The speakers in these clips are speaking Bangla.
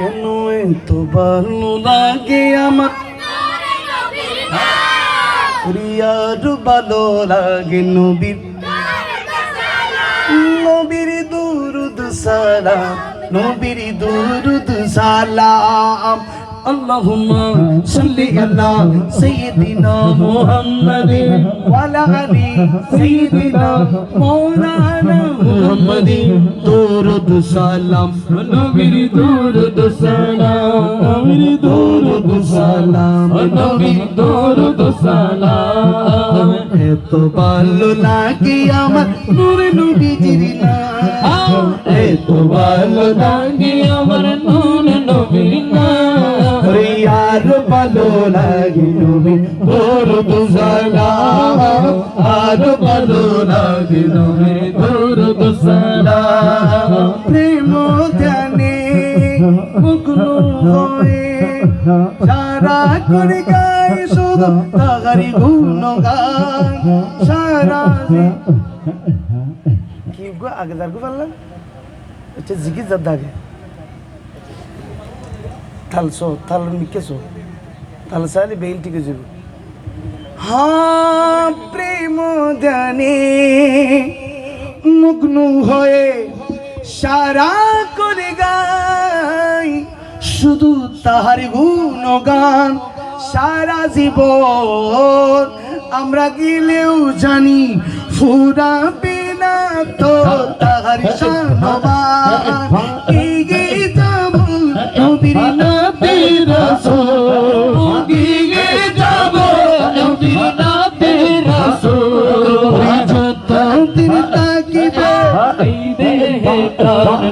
কেন এত ভালো লাগে আমার? রিয়ার ভালো লাগে নবীর। নবীর দুরুদ সালাম, নবীর দুরুদ সালাম। اللهم صل على سيدنا محمد وعلى ال سيدنا مولانا محمد درود سلام নবীর দরুদ সালাম নবীর দরুদ সালাম নবীর দরুদ সালাম এত ভালো লাগে আমার নূর নবীজির নাম এত ভালো লাগে আমার নুন ভালো লাগে নবী দরুদ সালাম আর ভালো লাগে নবী দরুদ সালাম প্রেম ধ্যানে মুগ্ন হয়ে সারা করে গাই শুধু তাহারি গুণগান। সারা কি গো, আগে দাঁড় পারলাম হচ্ছে জিগি যার দাগে থালছো থাল মিকেছো থাল চাইলে বেইল টিকে যাব। হ্যাঁ প্রেম ধ্যানে মগ্ন হয়ে সারা করে গাই, শুধু তাহার গুণগান সারা জীবন। আমরা গেলেও জানি ফুরা বিনা তো তাহার সানবান।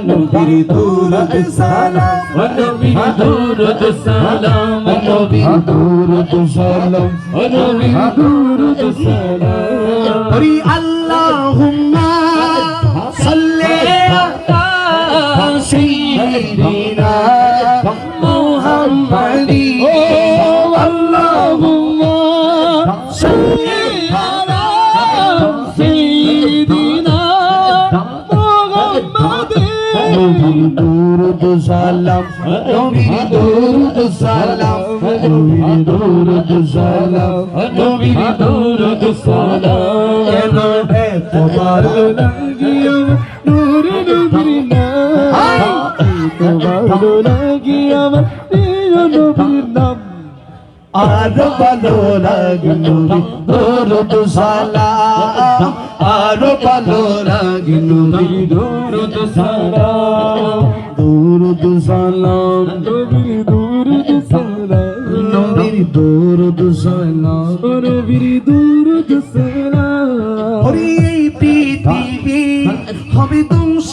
নবীর দূরত সালাম। নবীর দরুদ সালাম। নবীর দূরত সালাম। নবীর দরুদ সালাম। হরি আল্লাহুম্মা নবীর দূরত সালাম নবীর দূরত সালাম নবীর দরুদ সালাম এত ভালো লাগিও নূর নবীর নাম এত ভালো লাগি আমার নবীর নাম আর ভালো লাগে নবী দরুদ সালাম আর ভালো লাগে নবী দরুদ সালাম দরুদ সালাম। নবীর দরুদ সালাম। নবীর দরুদ সালাম। নবীর দরুদ সালাম। হরি এই পৃথিবী হবে ধ্বংস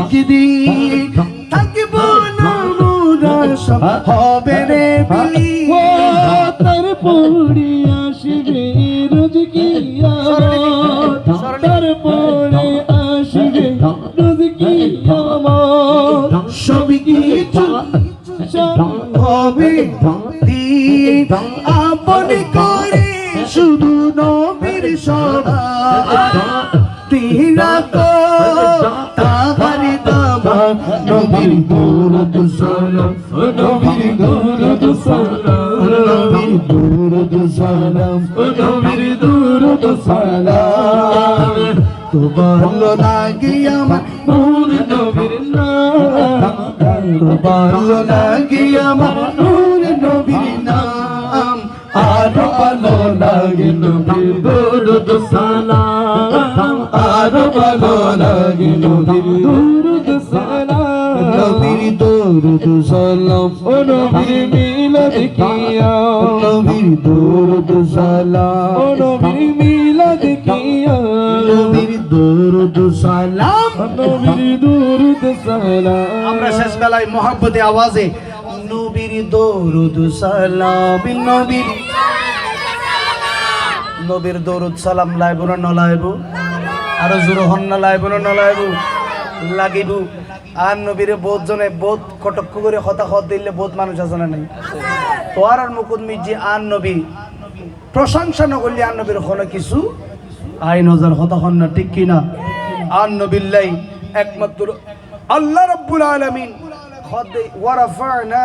একদিন। থাকব না মোরা সব হবে রে বিলীন। ও তার পড়ি আসবে রোজ কি তার পড়ে আসবে রোজ কি আমার আপন করে শুধু নবীর সভা। তিরা কো তাহার দাবা নবীর দরুদ সালাম নবীর দরুদ সালাম নবীর দরুদ সালাম নবীর দরুদ সালাম তো ভালো লাগে আমার নূর, নবীর নাম। তো ভালো লাগে আমার ভালো লাগে নবীর সালাম আরও ভালো লাগে নবীর দরুদ সালাম নবীর দরুদ সালাম নবীর মিলাদ কিয়া নবীর দরুদ সালাম নবীর মিলাদ কিয়া নবীর দরুদ সালাম নবীর দরুদ সালাম আমরা শেষ বেলায় মহাব্বতে আওয়াজে, নবীর দরুদ সালাম, নবীর নবীর দরুদ সালাম লাইব না নলাইব। আরও জোর হন না লাইব না নলাইব। লাগিব। আর নবীরে বহুত জনে বহুত কটক্ষ করে হতা দিলে বহুত মানুষ আছে না নাই? তো আর মুকুদ মির্জি, আর নবী। প্রশংসা নকরলে আর নবীর কোনো কিছু আইন হাজার হতা না, ঠিক কিনা? আর নবিল্লাই একমাত্র আল্লাহ রব্বুল আলমিন। খদ দেই ওয়ারাফানা